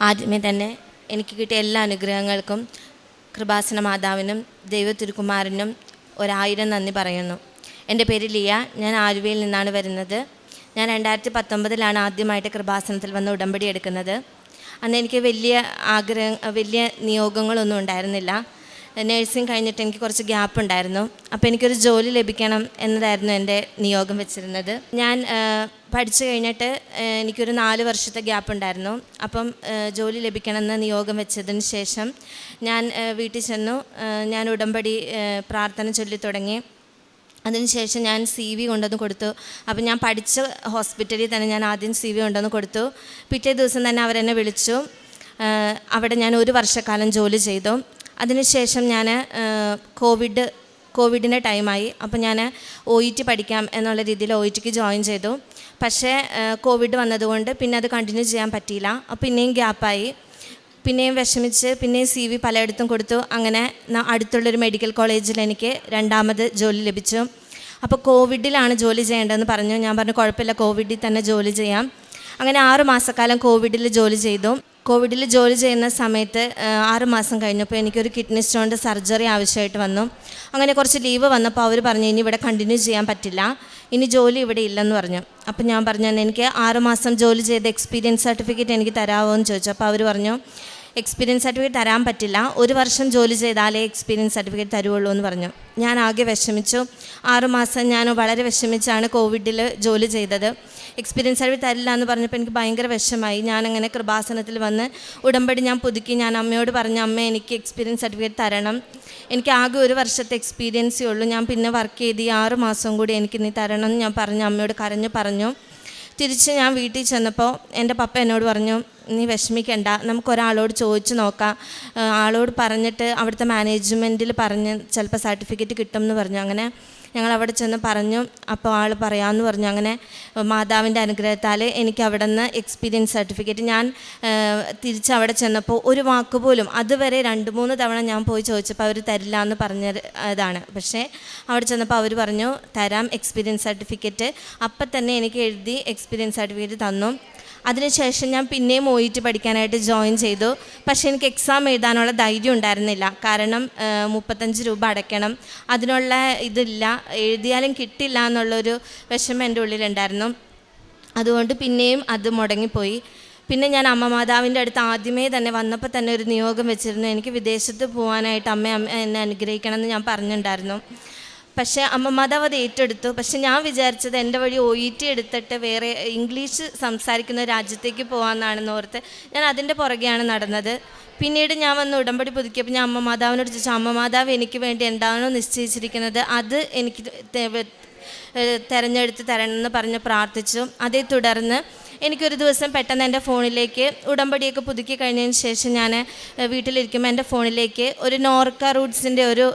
ആദ്യമേ തന്നെ എനിക്ക് കിട്ടിയ എല്ലാ അനുഗ്രഹങ്ങൾക്കും കൃപാസന മാതാവിനും ദൈവ ഒരായിരം നന്ദി പറയുന്നു. എന്റെ പേര് ലിയ. ഞാൻ ആലുവയിൽ നിന്നാണ് വരുന്നത്. ഞാൻ രണ്ടായിരത്തി പത്തൊമ്പതിലാണ് ആദ്യമായിട്ട് കൃപാസനത്തിൽ വന്ന് ഉടമ്പടി എടുക്കുന്നത്. അന്ന് എനിക്ക് വലിയ ആഗ്രഹ വലിയ നിയോഗങ്ങളൊന്നും ഉണ്ടായിരുന്നില്ല. നേഴ്സിംഗ് കഴിഞ്ഞിട്ട് എനിക്ക് കുറച്ച് ഗ്യാപ്പ് ഉണ്ടായിരുന്നു. അപ്പോൾ എനിക്കൊരു ജോലി ലഭിക്കണം എന്നതായിരുന്നു എന്റെ നിയോഗം വെച്ചിരുന്നത്. ഞാൻ പഠിച്ചു കഴിഞ്ഞിട്ട് എനിക്കൊരു നാല് വർഷത്തെ ഗ്യാപ്പ് ഉണ്ടായിരുന്നു. അപ്പം ജോലി ലഭിക്കണമെന്ന് നിയോഗം വെച്ചതിന് ശേഷം ഞാൻ വീട്ടിൽ ചെന്നു. ഞാൻ ഉടമ്പടി പ്രാർത്ഥന ചൊല്ലി തുടങ്ങി. അതിനുശേഷം ഞാൻ സി വി കൊണ്ടുവന്ന് കൊടുത്തു. അപ്പം ഞാൻ പഠിച്ച ഹോസ്പിറ്റലിൽ തന്നെ ഞാൻ ആദ്യം സി വി കൊണ്ടുവന്ന് കൊടുത്തു. പിറ്റേ ദിവസം തന്നെ അവരെന്നെ വിളിച്ചു. അവിടെ ഞാൻ ഒരു വർഷക്കാലം ജോലി ചെയ്തു. അതിനുശേഷം ഞാൻ കോവിഡ് കോവിഡിന്റെ ടൈമായി. അപ്പോൾ ഞാൻ ഒ ഇ ടി പഠിക്കാം എന്നുള്ള രീതിയിൽ ഒ ഇ ടിക്ക് ജോയിൻ ചെയ്തു. പക്ഷേ കോവിഡ് വന്നതുകൊണ്ട് പിന്നെ അത് കണ്ടിന്യൂ ചെയ്യാൻ പറ്റിയില്ല. അപ്പോൾ പിന്നെയും ഗ്യാപ്പായി. പിന്നെയും വിഷമിച്ച് പിന്നെയും സി വി പലയിടത്തും കൊടുത്തു. അങ്ങനെ അടുത്തുള്ളൊരു മെഡിക്കൽ കോളേജിൽ എനിക്ക് രണ്ടാമത് ജോലി ലഭിച്ചു. അപ്പോൾ കോവിഡിലാണ് ജോലി ചെയ്യേണ്ടതെന്ന് പറഞ്ഞു. ഞാൻ പറഞ്ഞു കുഴപ്പമില്ല കോവിഡിൽ തന്നെ ജോലി ചെയ്യാം. അങ്ങനെ ആറ് മാസക്കാലം കോവിഡിൽ ജോലി ചെയ്തു. കോവിഡിൽ ജോലി ചെയ്യുന്ന സമയത്ത് ആറുമാസം ആറ് മാസം കഴിഞ്ഞപ്പോൾ എനിക്കൊരു കിഡ്നി സ്റ്റോണിന്റെ സർജറി ആവശ്യമായിട്ട് വന്നു. അങ്ങനെ കുറച്ച് ലീവ് വന്നപ്പോൾ അവർ പറഞ്ഞു ഇനി ഇവിടെ കണ്ടിന്യൂ ചെയ്യാൻ പറ്റില്ല. ഇനി ജോലി ഇവിടെ ഇല്ലെന്ന് പറഞ്ഞു. അപ്പം ഞാൻ പറഞ്ഞു "എന്നാ എനിക്ക് ആറുമാസം ജോലി ചെയ്ത എക്സ്പീരിയൻസ് സർട്ടിഫിക്കറ്റ് എനിക്ക് തരാമോ എന്ന് ചോദിച്ചു. അപ്പോൾ അവർ പറഞ്ഞു എക്സ്പീരിയൻസ് സർട്ടിഫിക്കറ്റ് തരാൻ പറ്റില്ല. ഒരു വർഷം ജോലി ചെയ്താലേ എക്സ്പീരിയൻസ് സർട്ടിഫിക്കറ്റ് തരുള്ളൂ എന്ന് പറഞ്ഞു. ഞാൻ ആകെ വിഷമിച്ചു. ആറുമാസം ഞാൻ വളരെ വിഷമിച്ചാണ് കോവിഡിൽ ജോലി ചെയ്തത്. എക്സ്പീരിയൻസ് സർട്ടിഫിക്കറ്റ് തരില്ല എന്ന് പറഞ്ഞപ്പോൾ എനിക്ക് ഭയങ്കര വിഷമായി. ഞാനങ്ങനെ കൃപാസനത്തിൽ വന്ന് ഉടമ്പടി ഞാൻ പുതുക്കി. ഞാൻ അമ്മയോട് പറഞ്ഞു അമ്മ എനിക്ക് എക്സ്പീരിയൻസ് സർട്ടിഫിക്കറ്റ് തരണം. എനിക്ക് ആകെ ഒരു വർഷത്തെ എക്സ്പീരിയൻസേ ഉള്ളൂ. ഞാൻ പിന്നെ വർക്ക് ചെയ്ത് ഈ ആറ് മാസം കൂടി എനിക്ക് നീ തരണം എന്ന് ഞാൻ പറഞ്ഞു അമ്മയോട് കരഞ്ഞു പറഞ്ഞു. തിരിച്ച് ഞാൻ വീട്ടിൽ ചെന്നപ്പോൾ എന്റെ പപ്പ എന്നോട് പറഞ്ഞു നീ വിഷമിക്കണ്ട. നമുക്കൊരാളോട് ചോദിച്ചു നോക്കാം. ആളോട് പറഞ്ഞിട്ട് അവിടുത്തെ മാനേജ്മെന്റിൽ പറഞ്ഞ് ചിലപ്പോൾ സർട്ടിഫിക്കറ്റ് കിട്ടുമെന്ന് പറഞ്ഞു. അങ്ങനെ ഞങ്ങൾ അവിടെ ചെന്ന് പറഞ്ഞു അപ്പോൾ ആൾ പറയാമെന്ന് പറഞ്ഞു. അങ്ങനെ മാതാവിന്റെ അനുഗ്രഹത്താൽ എനിക്ക് അവിടെ നിന്ന് എക്സ്പീരിയൻസ് സർട്ടിഫിക്കറ്റ് ഞാൻ തിരിച്ച് അവിടെ ചെന്നപ്പോൾ ഒരു വാക്ക് പോലും അതുവരെ രണ്ട് മൂന്ന് തവണ ഞാൻ പോയി ചോദിച്ചപ്പോൾ അവർ തരില്ല എന്ന് പറഞ്ഞ ഇതാണ് പക്ഷേ അവിടെ ചെന്നപ്പോൾ അവർ പറഞ്ഞു തരാം എക്സ്പീരിയൻസ് സർട്ടിഫിക്കറ്റ് അപ്പം തന്നെ എനിക്ക് എഴുതി എക്സ്പീരിയൻസ് സർട്ടിഫിക്കറ്റ് തന്നു. അതിനുശേഷം ഞാൻ പിന്നെയും ഒ ഇ ടി പഠിക്കാനായിട്ട് ജോയിൻ ചെയ്തു. പക്ഷേ എനിക്ക് എക്സാം എഴുതാനുള്ള ധൈര്യം ഉണ്ടായിരുന്നില്ല. കാരണം മുപ്പത്തഞ്ച് രൂപ അടയ്ക്കണം. അതിനുള്ള ഇതില്ല. എഴുതിയാലും കിട്ടില്ല എന്നുള്ളൊരു വിഷമം എന്റെ ഉള്ളിലുണ്ടായിരുന്നു. അതുകൊണ്ട് പിന്നെയും അത് മുടങ്ങിപ്പോയി. പിന്നെ ഞാൻ അമ്മ മാതാവിന്റെ അടുത്ത് ആദ്യമേ തന്നെ വന്നപ്പോൾ തന്നെ ഒരു നിയോഗം വെച്ചിരുന്നു. എനിക്ക് വിദേശത്ത് പോകാനായിട്ട് അമ്മ എന്നെ അനുഗ്രഹിക്കണം എന്ന് ഞാൻ പറഞ്ഞിട്ടുണ്ടായിരുന്നു. പക്ഷേ അമ്മ അത് ഏറ്റെടുത്തു. പക്ഷെ ഞാൻ വിചാരിച്ചത് എന്റെ വഴി ഒ ഇ ടി എടുത്തിട്ട് വേറെ ഇംഗ്ലീഷ് സംസാരിക്കുന്ന രാജ്യത്തേക്ക് പോകാമെന്നാണെന്ന് ഓർത്ത് ഞാൻ അതിന്റെ പുറകെയാണ് നടന്നത്. പിന്നീട് ഞാൻ വന്ന് ഉടമ്പടി പുതുക്കിയപ്പോൾ ഞാൻ അമ്മ മാതാവിനോട് ചോദിച്ചു അമ്മ മാതാവ് എനിക്ക് വേണ്ടി എന്താണോ നിശ്ചയിച്ചിരിക്കുന്നത് അത് എനിക്ക് തിരഞ്ഞെടുത്ത് തരണമെന്ന് പറഞ്ഞ് പ്രാർത്ഥിച്ചു. അതേ തുടർന്ന് എനിക്കൊരു ദിവസം പെട്ടെന്ന് എന്റെ ഫോണിലേക്ക് ഉടമ്പടിയൊക്കെ പുതുക്കി കഴിഞ്ഞതിന് ശേഷം ഞാൻ വീട്ടിലിരിക്കുമ്പോൾ എന്റെ ഫോണിലേക്ക് ഒരു നോർക്ക റൂട്ട്സിന്റെ ഒരു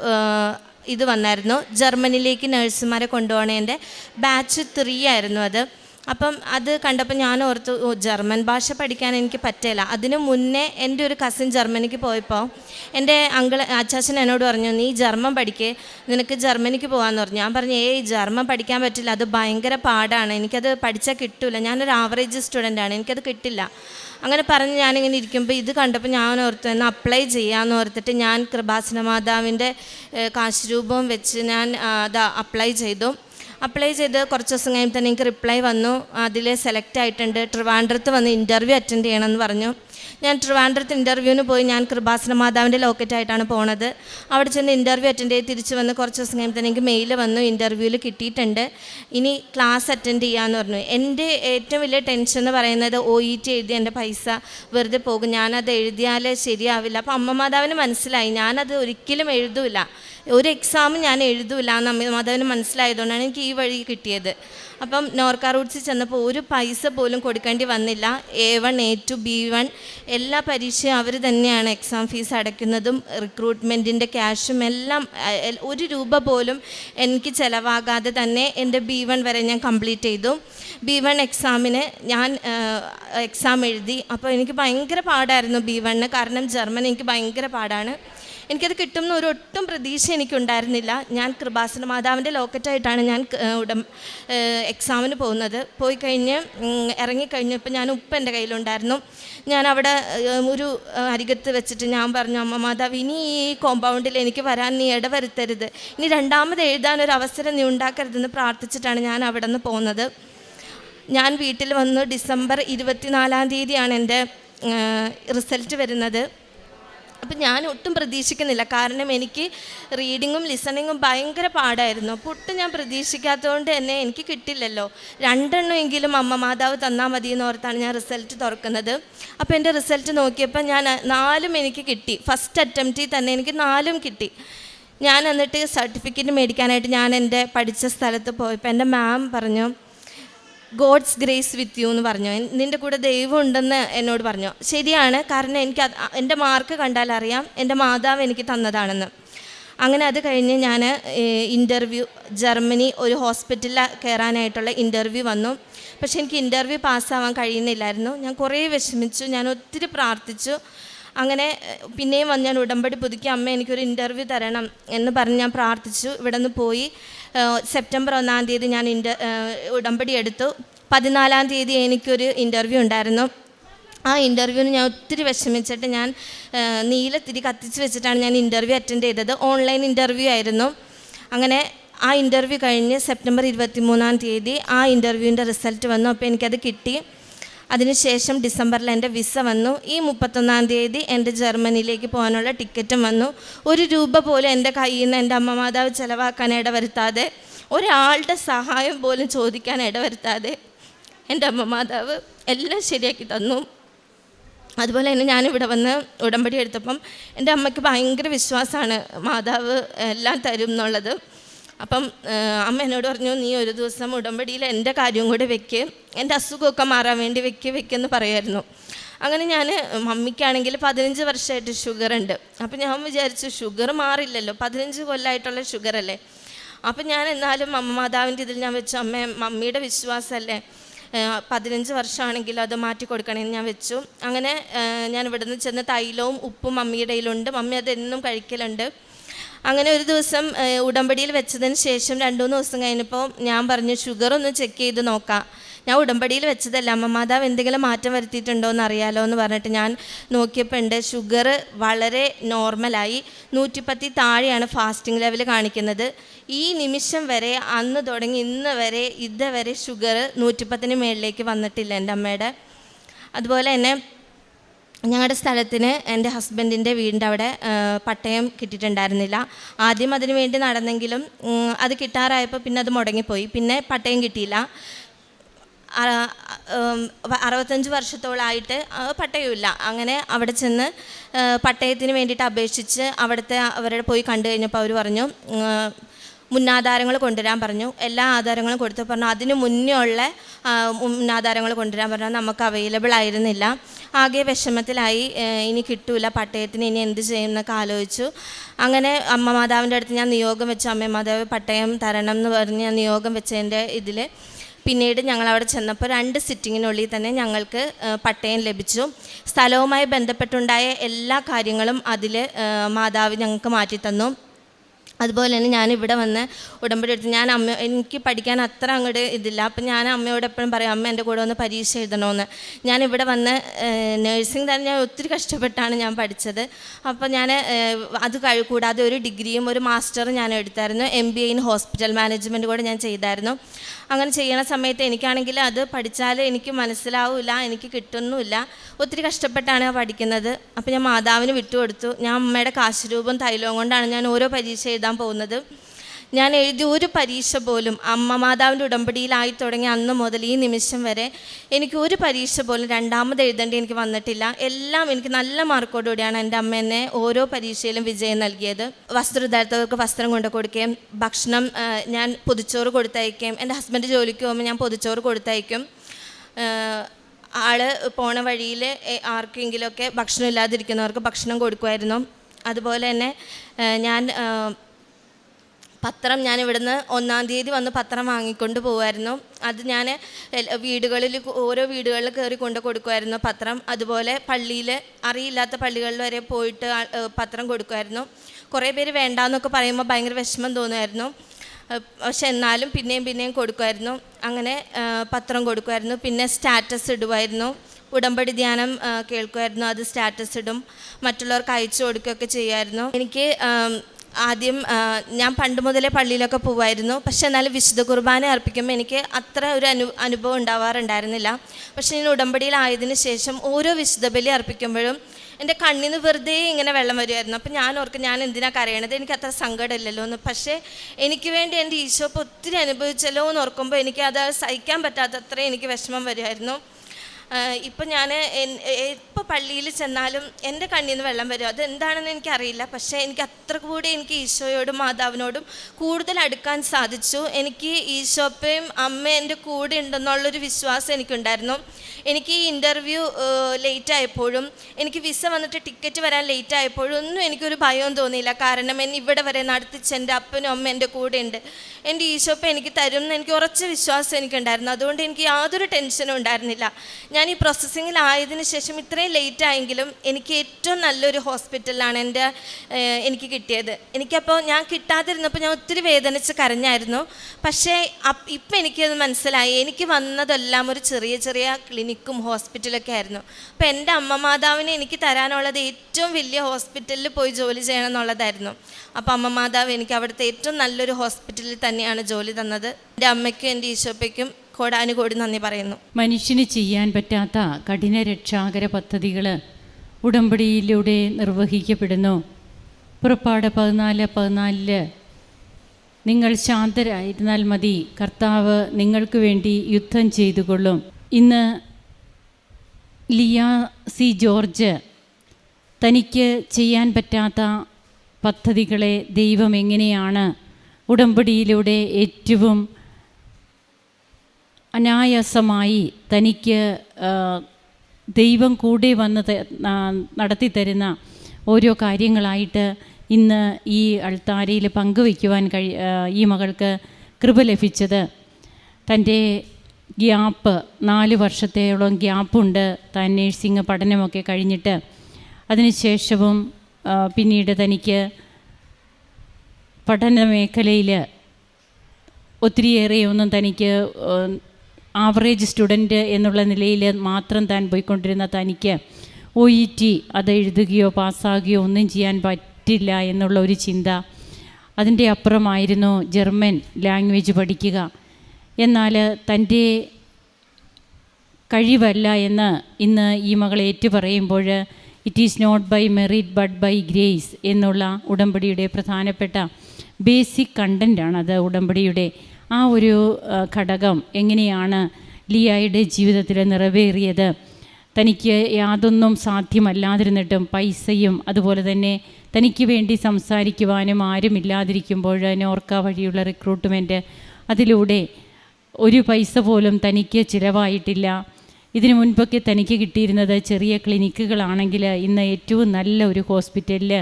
ഇത് വന്നായിരുന്നു. ജർമ്മനിയിലേക്ക് നഴ്സുമാരെ കൊണ്ടുപോകണേന്റെ ബാച്ച് ത്രീ ആയിരുന്നു അത്. അപ്പം അത് കണ്ടപ്പോൾ ഞാൻ ഓർത്തു ജർമ്മൻ ഭാഷ പഠിക്കാൻ എനിക്ക് പറ്റില്ല അതിനു മുന്നേ എന്റെ ഒരു കസിൻ ജർമ്മനിക്ക് പോയപ്പോൾ എന്റെ അങ്കിൾ അച്ചാച്ചൻ എന്നോട് പറഞ്ഞു നീ ജർമ്മൻ പഠിക്കേ നിനക്ക് ജർമ്മനിക്ക് പോകാമെന്ന് പറഞ്ഞു. ഞാൻ പറഞ്ഞു ഏയ് ജർമ്മൻ പഠിക്കാൻ പറ്റില്ല. അത് ഭയങ്കര പാടാണ്. എനിക്കത് പഠിച്ചാൽ കിട്ടില്ല ഞാനൊരു ആവറേജ് സ്റ്റുഡന്റാണ് എനിക്കത് കിട്ടില്ല. അങ്ങനെ പറഞ്ഞ് ഞാനിങ്ങനെ ഇരിക്കുമ്പോൾ ഇത് കണ്ടപ്പോൾ ഞാൻ ഓർത്തു എന്നാൽ അപ്ലൈ ചെയ്യാമെന്ന് ഓർത്തിട്ട് ഞാൻ കൃപാസന മാതാവിന്റെ കാശുരൂപം വെച്ച് ഞാൻ അത് അപ്ലൈ ചെയ്തു. അപ്ലൈ ചെയ്ത് കുറച്ച് ദിവസം കഴിയുമ്പോൾ തന്നെ എനിക്ക് റിപ്ലൈ വന്നു. അതിൽ സെലക്ട് ആയിട്ടുണ്ട്. ട്രിവാൻഡ്രത്ത് വന്ന് ഇന്റർവ്യൂ അറ്റൻഡ് ചെയ്യണമെന്ന് പറഞ്ഞു. ഞാൻ ട്രിവാൻഡ്രത്ത് ഇന്റർവ്യൂവിന് പോയി. ഞാൻ കൃപാസന മാതാവിന്റെ ലോക്കറ്റായിട്ടാണ് പോണത്. അവിടെ ചെന്ന് ഇന്റർവ്യൂ അറ്റൻഡ് ചെയ്ത് തിരിച്ച് വന്ന് കുറച്ച് ദിവസം കഴിയുമ്പോൾ എനിക്ക് മെയിൽ വന്നു. ഇന്റർവ്യൂവിൽ കിട്ടിയിട്ടുണ്ട്. ഇനി ക്ലാസ് അറ്റൻഡ് ചെയ്യാമെന്ന് പറഞ്ഞു. എന്റെ ഏറ്റവും വലിയ ടെൻഷൻ എന്ന് പറയുന്നത് ഒ ഇ ടി എഴുതി എന്റെ പൈസ വെറുതെ പോകും. ഞാനത് എഴുതിയാൽ ശരിയാവില്ല. അപ്പോൾ അമ്മ മാതാവിന് മനസ്സിലായി. ഞാനത് ഒരിക്കലും എഴുതൂല. ഒരു എക്സാം ഞാൻ എഴുതൂല എന്ന് അമ്മ മനസ്സിലായതുകൊണ്ടാണ് എനിക്ക് ഈ വഴി കിട്ടിയത്. അപ്പം നോർക്ക റൂട്ട്സിൽ ചെന്നപ്പോൾ ഒരു പൈസ പോലും കൊടുക്കേണ്ടി വന്നില്ല. A one A two B one എല്ലാ പരീക്ഷയും അവർ തന്നെയാണ് എക്സാം ഫീസ് അടയ്ക്കുന്നതും റിക്രൂട്ട്മെന്റിന്റെ ക്യാഷും എല്ലാം ഒരു രൂപ പോലും എനിക്ക് ചിലവാകാതെ തന്നെ എന്റെ ബി വൺ വരെ ഞാൻ കംപ്ലീറ്റ് ചെയ്തു. ബി വൺ എക്സാമിന് ഞാൻ എക്സാം എഴുതി. അപ്പോൾ എനിക്ക് ഭയങ്കര പാടായിരുന്നു ബി വണ്ണ് കാരണം ജർമ്മൻ എനിക്ക് ഭയങ്കര പാടാണ്. എനിക്കത് കിട്ടും എന്ന് ഒരു ഒട്ടും പ്രതീക്ഷ എനിക്കുണ്ടായിരുന്നില്ല. ഞാൻ കൃപാസന മാതാവിന്റെ ലോക്കറ്റായിട്ടാണ് ഞാൻ ഉടം എക്സാമിന് പോകുന്നത്. പോയി കഴിഞ്ഞ് ഇറങ്ങിക്കഴിഞ്ഞപ്പോൾ ഞാൻ ഉപ്പ് എന്റെ കയ്യിലുണ്ടായിരുന്നു. ഞാൻ അവിടെ ഒരു അരികത്ത് വെച്ചിട്ട് ഞാൻ പറഞ്ഞു അമ്മ മാതാവ് ഇനി ഈ കോമ്പൗണ്ടിൽ എനിക്ക് വരാൻ നീ ഇടവരുത്തരുത്. ഇനി രണ്ടാമത് ഒരു അവസരം നീ ഉണ്ടാക്കരുതെന്ന് പ്രാർത്ഥിച്ചിട്ടാണ് ഞാൻ അവിടെ നിന്ന് പോകുന്നത് ഞാൻ വീട്ടിൽ വന്ന് ഡിസംബർ ഇരുപത്തിനാലാം തീയതിയാണ് എന്റെ റിസൾട്ട് വരുന്നത്. അപ്പം ഞാൻ ഒട്ടും പ്രതീക്ഷിക്കുന്നില്ല. കാരണം എനിക്ക് റീഡിങ്ങും ലിസണിങ്ങും ഭയങ്കര പാടായിരുന്നു. അപ്പോൾ ഒട്ടും ഞാൻ പ്രതീക്ഷിക്കാത്തതുകൊണ്ട് തന്നെ എനിക്ക് കിട്ടില്ലല്ലോ. രണ്ടെണ്ണമെങ്കിലും അമ്മ മാതാവ് തന്നാൽ മതി എന്ന് ഓർത്താണ് ഞാൻ റിസൾട്ട് തുറക്കുന്നത്. അപ്പോൾ എന്റെ റിസൾട്ട് നോക്കിയപ്പോൾ ഞാൻ നാലും എനിക്ക് കിട്ടി. ഫസ്റ്റ് അറ്റംപ്റ്റിൽ തന്നെ എനിക്ക് നാലും കിട്ടി. ഞാൻ എന്നിട്ട് സർട്ടിഫിക്കറ്റ് മേടിക്കാനായിട്ട് ഞാൻ എന്റെ പഠിച്ച സ്ഥലത്ത് പോയപ്പോൾ എന്റെ മാം പറഞ്ഞു ഗോഡ്സ് ഗ്രേസ് വിത്ത് യു എന്ന് പറഞ്ഞു. നിന്റെ കൂടെ ദൈവം ഉണ്ടെന്ന് എന്നോട് പറഞ്ഞു. ശരിയാണ് കാരണം എനിക്ക് എന്റെ മാർക്ക് കണ്ടാൽ അറിയാം എന്റെ മാതാവ് എനിക്ക് തന്നതാണെന്ന്. അങ്ങനെ അത് കഴിഞ്ഞ് ഞാൻ ഇന്റർവ്യൂ ജർമ്മനി ഒരു ഹോസ്പിറ്റലിൽ കയറാനായിട്ടുള്ള ഇന്റർവ്യൂ വന്നു. പക്ഷെ എനിക്ക് ഇന്റർവ്യൂ പാസ്സാവാൻ കഴിയുന്നില്ലായിരുന്നു. ഞാൻ കുറേ വിഷമിച്ചു ഞാൻ ഒത്തിരി പ്രാർത്ഥിച്ചു. അങ്ങനെ പിന്നെയും വന്ന് ഞാൻ ഉടമ്പടി പുതുക്കി അമ്മ എനിക്കൊരു ഇന്റർവ്യൂ തരണം എന്ന് പറഞ്ഞ് ഞാൻ പ്രാർത്ഥിച്ചു. ഇവിടെ നിന്ന് പോയി. സെപ്റ്റംബർ ഒന്നാം തീയതി ഞാൻ ഇന്റർ ഉടമ്പടി എടുത്തു. പതിനാലാം തീയതി എനിക്കൊരു ഇന്റർവ്യൂ ഉണ്ടായിരുന്നു. ആ ഇന്റർവ്യൂവിന് ഞാൻ ഒത്തിരി വിഷമിച്ചിട്ട് ഞാൻ നീലത്തിരി കത്തിച്ച് വെച്ചിട്ടാണ് ഞാൻ ഇന്റർവ്യൂ അറ്റൻഡ് ചെയ്തത്. ഓൺലൈൻ ഇന്റർവ്യൂ ആയിരുന്നു. അങ്ങനെ ആ ഇന്റർവ്യൂ കഴിഞ്ഞ് സെപ്റ്റംബർ ഇരുപത്തി മൂന്നാം തീയതി ആ ഇന്റർവ്യൂവിന്റെ റിസൾട്ട് വന്നു. അപ്പോൾ എനിക്കത് കിട്ടി. അതിനുശേഷം ഡിസംബറിൽ എന്റെ വിസ വന്നു. ഈ മുപ്പത്തൊന്നാം തീയതി എന്റെ ജർമ്മനിയിലേക്ക് പോകാനുള്ള ടിക്കറ്റും വന്നു. ഒരു രൂപ പോലും എന്റെ കയ്യിൽ നിന്ന് എന്റെ അമ്മ മാതാവ് ചിലവാക്കാൻ ഇടവരുത്താതെ ഒരാളുടെ സഹായം പോലും ചോദിക്കാൻ ഇടവരുത്താതെ എന്റെ അമ്മ മാതാവ് എല്ലാം ശരിയാക്കി തന്നു. അതുപോലെ തന്നെ ഞാനിവിടെ വന്ന് ഉടമ്പടി എടുത്തപ്പം എന്റെ അമ്മയ്ക്ക് ഭയങ്കര വിശ്വാസമാണ് മാതാവ് എല്ലാം തരും എന്നുള്ളത്. അപ്പം അമ്മ എന്നോട് പറഞ്ഞു നീ ഒരു ദിവസം ഉടമ്പടിയിൽ എന്റെ കാര്യം കൂടെ വെക്ക്. എന്റെ അസുഖമൊക്കെ മാറാൻ വേണ്ടി വെക്ക് വെക്കെന്ന് പറയായിരുന്നു. അങ്ങനെ ഞാൻ മമ്മിക്കാണെങ്കിൽ പതിനഞ്ച് വർഷമായിട്ട് ഷുഗർ ഉണ്ട്. അപ്പം ഞാൻ വിചാരിച്ചു ഷുഗർ മാറില്ലല്ലോ പതിനഞ്ച് കൊല്ലമായിട്ടുള്ള ഷുഗർ അല്ലേ? അപ്പം ഞാൻ എന്നാലും അമ്മ മാതാവിന്റെ ഇതിൽ ഞാൻ വെച്ചു. അമ്മ മമ്മിയുടെ വിശ്വാസമല്ലേ? പതിനഞ്ച് വർഷമാണെങ്കിലും അത് മാറ്റി കൊടുക്കണമെന്ന് ഞാൻ വെച്ചു. അങ്ങനെ ഞാൻ ഇവിടുന്ന് ചെന്ന് തൈലവും ഉപ്പും മമ്മിയുടെ കയ്യിലുണ്ട്. മമ്മി അതെന്നും കഴിക്കലുണ്ട്. അങ്ങനെ ഒരു ദിവസം ഉടമ്പടിയിൽ വെച്ചതിന് ശേഷം രണ്ട് മൂന്ന് ദിവസം കഴിഞ്ഞപ്പോൾ ഞാൻ പറഞ്ഞു ഷുഗർ ഒന്ന് ചെക്ക് ചെയ്ത് നോക്കാം. ഞാൻ ഉടമ്പടിയിൽ വെച്ചതല്ല. അമ്മ മാതാവ് എന്തെങ്കിലും മാറ്റം വരുത്തിയിട്ടുണ്ടോ എന്ന് അറിയാലോ എന്ന് പറഞ്ഞിട്ട് ഞാൻ നോക്കിയപ്പോൾ ഉണ്ട്. ഷുഗർ വളരെ നോർമലായി നൂറ്റിപ്പത്തി താഴെയാണ് ഫാസ്റ്റിംഗ് ലെവൽ കാണിക്കുന്നത്. ഈ നിമിഷം വരെ അന്ന് തുടങ്ങി ഇന്ന് വരെ ഇതുവരെ ഷുഗർ നൂറ്റിപ്പത്തിന് മേളിലേക്ക് വന്നിട്ടില്ല എന്റെ അമ്മയുടെ. അതുപോലെ തന്നെ ഞങ്ങളുടെ സ്ഥലത്തിന് എന്റെ ഹസ്ബൻഡിന്റെ വീടിന്റെ അവിടെ പട്ടയം കിട്ടിയിട്ടുണ്ടായിരുന്നില്ല. ആദ്യം അതിനു വേണ്ടി നടന്നെങ്കിലും അത് കിട്ടാറായപ്പോൾ പിന്നെ അത് മുടങ്ങിപ്പോയി. പിന്നെ പട്ടയം കിട്ടിയില്ല. അറുപത്തഞ്ച് വർഷത്തോളായിട്ട് പട്ടയമില്ല അങ്ങനെ അവിടെ ചെന്ന് പട്ടയത്തിന് വേണ്ടിയിട്ട് അപേക്ഷിച്ച് അവിടുത്തെ അവരുടെ പോയി കണ്ടു കഴിഞ്ഞപ്പോൾ അവർ പറഞ്ഞു മുന്നാധാരങ്ങൾ കൊണ്ടുവരാൻ പറഞ്ഞു. എല്ലാ ആധാരങ്ങളും കൊടുത്തു പറഞ്ഞു. അതിന് മുന്നേ ഉള്ള മുന്നാധാരങ്ങൾ കൊണ്ടുവരാൻ പറഞ്ഞു. നമുക്ക് അവൈലബിൾ ആയിരുന്നില്ല. ആകെ വിഷമത്തിലായി. ഇനി കിട്ടൂല. പട്ടയത്തിന് ഇനി എന്ത് ചെയ്യും എന്നൊക്കെ ആലോചിച്ചു. അങ്ങനെ അമ്മ മാതാവിന്റെ അടുത്ത് ഞാൻ നിയോഗം വെച്ചു. അമ്മ മാതാവ് പട്ടയം തരണം എന്ന് പറഞ്ഞ് ഞാൻ നിയോഗം വെച്ചതിന്റെ ഇതിൽ പിന്നീട് ഞങ്ങൾ അവിടെ ചെന്നപ്പോൾ രണ്ട് സിറ്റിങ്ങിനുള്ളിൽ തന്നെ ഞങ്ങൾക്ക് പട്ടയം ലഭിച്ചു. സ്ഥലവുമായി ബന്ധപ്പെട്ടുണ്ടായ എല്ലാ കാര്യങ്ങളും അതിൽ മാതാവ് ഞങ്ങൾക്ക് മാറ്റിത്തന്നു. അതുപോലെ തന്നെ ഞാൻ ഇവിടെ വന്ന് ഉടമ്പടി എടുത്ത് ഞാൻ അമ്മ എനിക്ക് പഠിക്കാൻ അത്ര അങ്ങോട്ട് ഇതില്ല. അപ്പം ഞാൻ അമ്മയോട് എപ്പോഴും പറയും അമ്മ എന്റെ കൂടെ ഒന്ന് പരീക്ഷ എഴുതണമെന്ന് ഞാൻ ഇവിടെ വന്ന് നേഴ്സിംഗ് തന്നെ ഞാൻ ഒത്തിരി കഷ്ടപ്പെട്ടാണ് ഞാൻ പഠിച്ചത്. അപ്പോൾ ഞാൻ അത് കഴി കൂടാതെ ഒരു ഡിഗ്രിയും ഒരു മാസ്റ്ററും ഞാൻ എടുത്തായിരുന്നു. M B A in hospital management കൂടെ ഞാൻ ചെയ്തായിരുന്നു. അങ്ങനെ ചെയ്യണ സമയത്ത് എനിക്കാണെങ്കിൽ അത് പഠിച്ചാൽ എനിക്ക് മനസ്സിലാവില്ല എനിക്ക് കിട്ടുന്നുമില്ല. ഒത്തിരി കഷ്ടപ്പെട്ടാണ് ഞാൻ പഠിക്കുന്നത്. അപ്പോൾ ഞാൻ മാതാവിന് വിട്ടുകൊടുത്തു. ഞാൻ അമ്മയുടെ കാശുരൂപം തൈലവും കൊണ്ടാണ് ഞാൻ ഓരോ പരീക്ഷ എഴുതാൻ പോകുന്നത്. ഞാൻ എഴുതിയ ഒരു പരീക്ഷ പോലും അമ്മ മാതാവിന്റെ ഉടമ്പടിയിലായി തുടങ്ങി അന്ന് മുതൽ ഈ നിമിഷം വരെ എനിക്ക് ഒരു പരീക്ഷ പോലും രണ്ടാമത് എഴുതേണ്ടി എനിക്ക് വന്നിട്ടില്ല. എല്ലാം എനിക്ക് നല്ല മാർക്കോടുകൂടിയാണ് എന്റെ അമ്മ എന്നെ ഓരോ പരീക്ഷയിലും വിജയം നൽകിയത്. വസ്ത്രധാരത്തവർക്ക് വസ്ത്രം കൊണ്ട് കൊടുക്കുകയും ഭക്ഷണം ഞാൻ പൊതിച്ചോറ് കൊടുത്തയക്കുകയും എന്റെ ഹസ്ബൻഡ് ജോലിക്ക് പോകുമ്പോൾ ഞാൻ പൊതിച്ചോറ് കൊടുത്തയക്കും. ആൾ പോണ വഴിയിൽ ആർക്കെങ്കിലുമൊക്കെ ഭക്ഷണം ഇല്ലാതിരിക്കുന്നവർക്ക് ഭക്ഷണം കൊടുക്കുമായിരുന്നു. അതുപോലെ തന്നെ ഞാൻ പത്രം ഞാൻ ഇവിടുന്ന് ഒന്നാം തീയതി വന്ന് പത്രം വാങ്ങിക്കൊണ്ട് പോകുമായിരുന്നു അത് ഞാൻ വീടുകളിൽ ഓരോ വീടുകളിൽ കയറി കൊണ്ട് കൊടുക്കുമായിരുന്നു പത്രം. അതുപോലെ പള്ളിയിൽ അറിയില്ലാത്ത പള്ളികളിൽ വരെ പോയിട്ട് പത്രം കൊടുക്കുമായിരുന്നു കുറേ പേര് വേണ്ടാന്നൊക്കെ പറയുമ്പോൾ ഭയങ്കര വിഷമം തോന്നുമായിരുന്നു. പക്ഷെ എന്നാലും പിന്നെയും പിന്നെയും കൊടുക്കുമായിരുന്നു അങ്ങനെ പത്രം കൊടുക്കുമായിരുന്നു പിന്നെ സ്റ്റാറ്റസ് ഇടുമായിരുന്നു ഉടമ്പടി ധ്യാനം കേൾക്കുമായിരുന്നു അത് സ്റ്റാറ്റസ് ഇടും. മറ്റുള്ളവർക്ക് അയച്ചു കൊടുക്കുകയൊക്കെ ചെയ്യുമായിരുന്നു എനിക്ക് ആദ്യം ഞാൻ പണ്ട് മുതലേ പള്ളിയിലൊക്കെ പോവായിരുന്നു. പക്ഷെ എന്നാലും വിശുദ്ധ കുർബാന അർപ്പിക്കുമ്പോൾ എനിക്ക് അത്ര ഒരു അനു അനുഭവം ഉണ്ടാവാറുണ്ടായിരുന്നില്ല. പക്ഷേ ഞാൻ ഉടമ്പടിയിലായതിനു ശേഷം ഓരോ വിശുദ്ധ ബലി അർപ്പിക്കുമ്പോഴും എന്റെ കണ്ണിൽ നിന്ന് വെറുതെ ഇങ്ങനെ വെള്ളം വരുമായിരുന്നു. അപ്പം ഞാൻ ഓർക്കും ഞാൻ എന്തിനാ കരയണത്? എനിക്ക് അത്ര സങ്കടമില്ലല്ലോ എന്ന്. പക്ഷേ എനിക്ക് വേണ്ടി എന്റെ ഈശോപ്പ് ഒത്തിരി അനുഭവിച്ചല്ലോ എന്ന് ഓർക്കുമ്പോൾ എനിക്ക് അത് സഹിക്കാൻ പറ്റാത്തത്ര എനിക്ക് വിഷമം വരുമായിരുന്നു. ഇപ്പം ഞാൻ ഇപ്പോൾ പള്ളിയിൽ ചെന്നാലും എന്റെ കണ്ണിൽ നിന്ന് വെള്ളം വരും. അതെന്താണെന്ന് എനിക്കറിയില്ല. പക്ഷേ എനിക്ക് അത്ര കൂടി എനിക്ക് ഈശോയോടും മാതാവിനോടും കൂടുതൽ അടുക്കാൻ സാധിച്ചു. എനിക്ക് ഈശോപ്പയും അമ്മ എന്റെ കൂടെ ഉണ്ടെന്നുള്ളൊരു വിശ്വാസം എനിക്കുണ്ടായിരുന്നു. എനിക്ക് ഈ ഇന്റർവ്യൂ ലേറ്റ് ആയപ്പോഴും എനിക്ക് വിസ വന്നിട്ട് ടിക്കറ്റ് വരാൻ ലേറ്റ് ആയപ്പോഴും ഒന്നും എനിക്കൊരു ഭയവും തോന്നിയില്ല. കാരണം എന്നെ ഇവിടെ വരെ നടത്തിച്ച് എന്റെ അപ്പനും അമ്മ എന്റെ കൂടെ ഉണ്ട്. എന്റെ ഈശോപ്പ എനിക്ക് തരും എന്ന് എനിക്ക് ഉറച്ച വിശ്വാസം എനിക്കുണ്ടായിരുന്നു. അതുകൊണ്ട് എനിക്ക് യാതൊരു ടെൻഷനും ഉണ്ടായിരുന്നില്ല. ഞാൻ ഈ പ്രോസസ്സിങ്ങിലായതിനു ശേഷം ഇത്രയും ലേറ്റ് ആയെങ്കിലും എനിക്ക് ഏറ്റവും നല്ലൊരു ഹോസ്പിറ്റലാണ് എന്റെ എനിക്ക് കിട്ടിയത്. എനിക്കപ്പോൾ ഞാൻ കിട്ടാതിരുന്നപ്പോൾ ഞാൻ ഒത്തിരി വേദനിച്ച് കരഞ്ഞായിരുന്നു. പക്ഷേ ഇപ്പം എനിക്കത് മനസ്സിലായി. എനിക്ക് വന്നതെല്ലാം ഒരു ചെറിയ ചെറിയ ക്ലിനിക്കും ഹോസ്പിറ്റലൊക്കെ ആയിരുന്നു. അപ്പോൾ എന്റെ അമ്മ മാതാവിനെ എനിക്ക് തരാനുള്ളത് ഏറ്റവും വലിയ ഹോസ്പിറ്റലിൽ പോയി ജോലി ചെയ്യണം എന്നുള്ളതായിരുന്നു. അപ്പോൾ അമ്മ മാതാവ് എനിക്ക് അവിടുത്തെ ഏറ്റവും നല്ലൊരു ഹോസ്പിറ്റലിൽ തന്നെയാണ് ജോലി തന്നത്. എന്റെ അമ്മയ്ക്കും എന്റെ ഈശോപ്പയ്ക്കും കോടാനുകോടി നന്ദി പറയുന്നു. മനുഷ്യന് ചെയ്യാൻ പറ്റാത്ത കഠിന രക്ഷാകര പദ്ധതികൾ ഉടമ്പടിയിലൂടെ നിർവഹിക്കപ്പെടുന്നു. പുറപ്പാട് പതിനാല് പതിനാലിൽ നിങ്ങൾ ശാന്തരായിരുന്നാൽ മതി. കർത്താവ് നിങ്ങൾക്ക് വേണ്ടി യുദ്ധം ചെയ്തുകൊള്ളും. ഇന്ന് ലിയ സി ജോർജ് തനിക്ക് ചെയ്യാൻ പറ്റാത്ത പദ്ധതികളെ ദൈവം എങ്ങനെയാണ് ഉടമ്പടിയിലൂടെ ഏറ്റവും അനായാസമായി തനിക്ക് ദൈവം കൂടെ വന്ന് നടത്തി തരുന്ന ഓരോ കാര്യങ്ങളായിട്ട് ഇന്ന് ഈ അൾത്താരയിൽ പങ്കുവയ്ക്കുവാൻ കഴി ഈ മകൾക്ക് കൃപ ലഭിച്ചത്. തന്റെ ഗ്യാപ്പ് നാല് വർഷത്തോളം ഗ്യാപ്പുണ്ട്. താൻ നേഴ്സിംഗ് പഠനമൊക്കെ കഴിഞ്ഞിട്ട് അതിനുശേഷവും പിന്നീട് തനിക്ക് പഠന മേഖലയിൽ ഒത്തിരിയേറെ ഒന്നും തനിക്ക് ആവറേജ് സ്റ്റുഡന്റ് എന്നുള്ള നിലയിൽ മാത്രം താൻ പോയിക്കൊണ്ടിരുന്ന തനിക്ക് ഒ ഇ ടി അത് എഴുതുകയോ പാസ്സാകുകയോ ഒന്നും ചെയ്യാൻ പറ്റില്ല എന്നുള്ള ഒരു ചിന്ത അതിന്റെ അപ്പുറമായിരുന്നു ജർമ്മൻ ലാംഗ്വേജ് പഠിക്കുക. എന്നാൽ തന്റെ കഴിവല്ല എന്ന് ഇന്ന് ഈ മകൾ ഏറ്റു പറയുമ്പോൾ it is not by merit but by grace എന്നുള്ള ഉടമ്പടിയുടെ പ്രധാനപ്പെട്ട ബേസിക് കണ്ടന്റാണ് അത് ഉടമ്പടിയുടെ ആ ഒരു ഘടകം എങ്ങനെയാണ് ലിയായുടെ ജീവിതത്തിൽ നിറവേറിയത്? തനിക്ക് യാതൊന്നും സാധ്യമല്ലാതിരുന്നിട്ടും പൈസയും അതുപോലെ തന്നെ തനിക്ക് വേണ്ടി സംസാരിക്കുവാനും ആരുമില്ലാതിരിക്കുമ്പോൾ നോർക്ക വഴിയുള്ള റിക്രൂട്ട്മെന്റ് അതിലൂടെ ഒരു പൈസ പോലും തനിക്ക് ചിലവായിട്ടില്ല. ഇതിനു മുൻപൊക്കെ തനിക്ക് കിട്ടിയിരുന്നത് ചെറിയ ക്ലിനിക്കുകളാണെങ്കിൽ ഇന്ന് ഏറ്റവും നല്ല ഒരു ഹോസ്പിറ്റലിൽ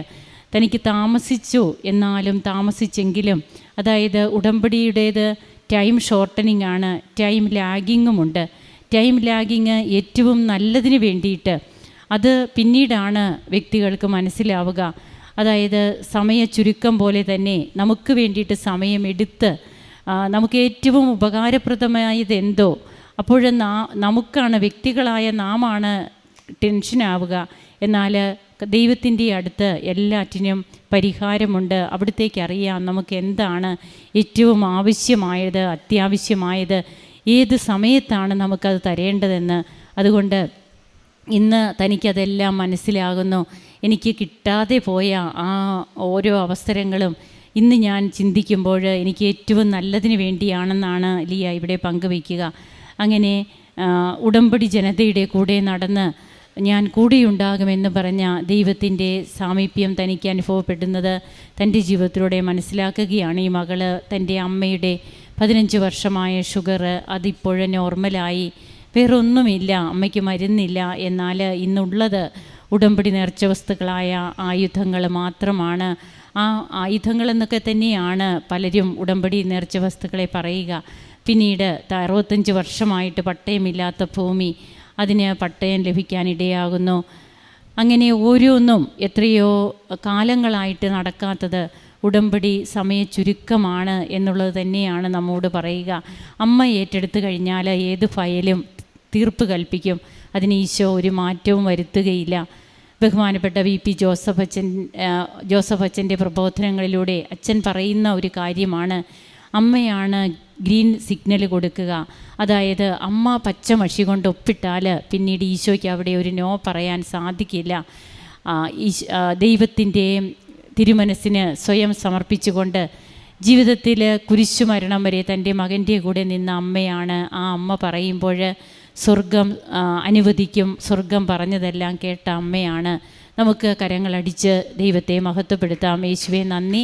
തനിക്ക് താമസിച്ചു എന്നാലും താമസിച്ചെങ്കിലും അതായത് ഉടമ്പടിയുടേത് ടൈം ഷോർട്ടനിങ് ആണ് ടൈം ലാഗിങ്ങുമുണ്ട് ടൈം ലാഗിങ് ഏറ്റവും നല്ലതിന് വേണ്ടിയിട്ട് അത് പിന്നീടാണ് വ്യക്തികൾക്ക് മനസ്സിലാവുക. അതായത് സമയ ചുരുക്കം പോലെ തന്നെ നമുക്ക് വേണ്ടിയിട്ട് സമയമെടുത്ത് നമുക്ക് ഏറ്റവും ഉപകാരപ്രദമായത് എന്തോ അപ്പോഴും നമുക്കാണ് വ്യക്തികളായ നാമാണ് ടെൻഷനാവുക. എന്നാൽ ദൈവത്തിന്റെ അടുത്ത് എല്ലാറ്റിനും പരിഹാരമുണ്ട്. അവിടത്തേക്ക് അറിയാം നമുക്ക് എന്താണ് ഏറ്റവും ആവശ്യമായത് അത്യാവശ്യമായത് ഏത് സമയത്താണ് നമുക്കത് തരേണ്ടതെന്ന്. അതുകൊണ്ട് ഇന്ന് തനിക്കതെല്ലാം മനസ്സിലാകുന്നു. എനിക്ക് കിട്ടാതെ പോയ ആ ഓരോ അവസരങ്ങളും ഇന്ന് ഞാൻ ചിന്തിക്കുമ്പോൾ എനിക്ക് ഏറ്റവും നല്ലതിന് വേണ്ടിയാണെന്നാണ് ലിയ ഇവിടെ പങ്കുവയ്ക്കുക. അങ്ങനെ ഉടമ്പടി ജനതയുടെ കൂടെ നടന്ന് ഞാൻ കൂടിയുണ്ടാകുമെന്ന് പറഞ്ഞ ദൈവത്തിന്റെ സാമീപ്യം തനിക്ക് അനുഭവപ്പെടുന്നത് തന്റെ ജീവിതത്തിലൂടെ മനസ്സിലാക്കുകയാണ്. ഈ മകൾ തന്റെ അമ്മയുടെ പതിനഞ്ച് വർഷമായ ഷുഗർ അതിപ്പോഴ് നോർമലായി. വേറൊന്നുമില്ല അമ്മയ്ക്ക് മരുന്നില്ല. എന്നാൽ ഇന്നുള്ളത് ഉടമ്പടി നേർച്ച വസ്തുക്കളായ ആയുധങ്ങൾ മാത്രമാണ്. ആ ആയുധങ്ങളെന്നൊക്കെ തന്നെയാണ് പലരും ഉടമ്പടി നേർച്ച വസ്തുക്കളെ പറയുക. പിന്നീട് അറുപത്തഞ്ച് വർഷമായിട്ട് പട്ടയമില്ലാത്ത ഭൂമി അതിന് പട്ടയം ലഭിക്കാനിടയാകുന്നു അങ്ങനെ ഓരോന്നും എത്രയോ കാലങ്ങളായിട്ട് നടക്കാത്തത് ഉടമ്പടി സമയ ചുരുക്കമാണ് എന്നുള്ളത് തന്നെയാണ് നമ്മോട് പറയുക. അമ്മ ഏറ്റെടുത്തു കഴിഞ്ഞാൽ ഏത് ഫയലും തീർപ്പ് കൽപ്പിക്കും. അതിന് ഈശോ ഒരു മാറ്റവും വരുത്തുകയില്ല. ബഹുമാനപ്പെട്ട വി പി ജോസഫ് അച്ഛൻ ജോസഫ് അച്ഛന്റെ പ്രബോധനങ്ങളിലൂടെ അച്ഛൻ പറയുന്ന ഒരു കാര്യമാണ്. അമ്മയാണ് ഗ്രീൻ സിഗ്നൽ കൊടുക്കുക. അതായത് അമ്മ പച്ച മഷി കൊണ്ട് ഒപ്പിട്ടാൽ പിന്നീട് ഈശോയ്ക്ക് അവിടെ ഒരു നോ പറയാൻ സാധിക്കില്ല. ദൈവത്തിന്റെയും തിരുമനസ്സിന് സ്വയം സമർപ്പിച്ചുകൊണ്ട് ജീവിതത്തിൽ കുരിശുമരണം വരെ തന്റെ മകന്റെ കൂടെ നിന്ന അമ്മയാണ് ആ അമ്മ പറയുമ്പോൾ സ്വർഗം അനുവദിക്കും. സ്വർഗം പറഞ്ഞതെല്ലാം കേട്ട അമ്മയാണ്. നമുക്ക് കരങ്ങളടിച്ച് ദൈവത്തെ മഹത്വപ്പെടുത്താം. യേശുവെ നന്ദി.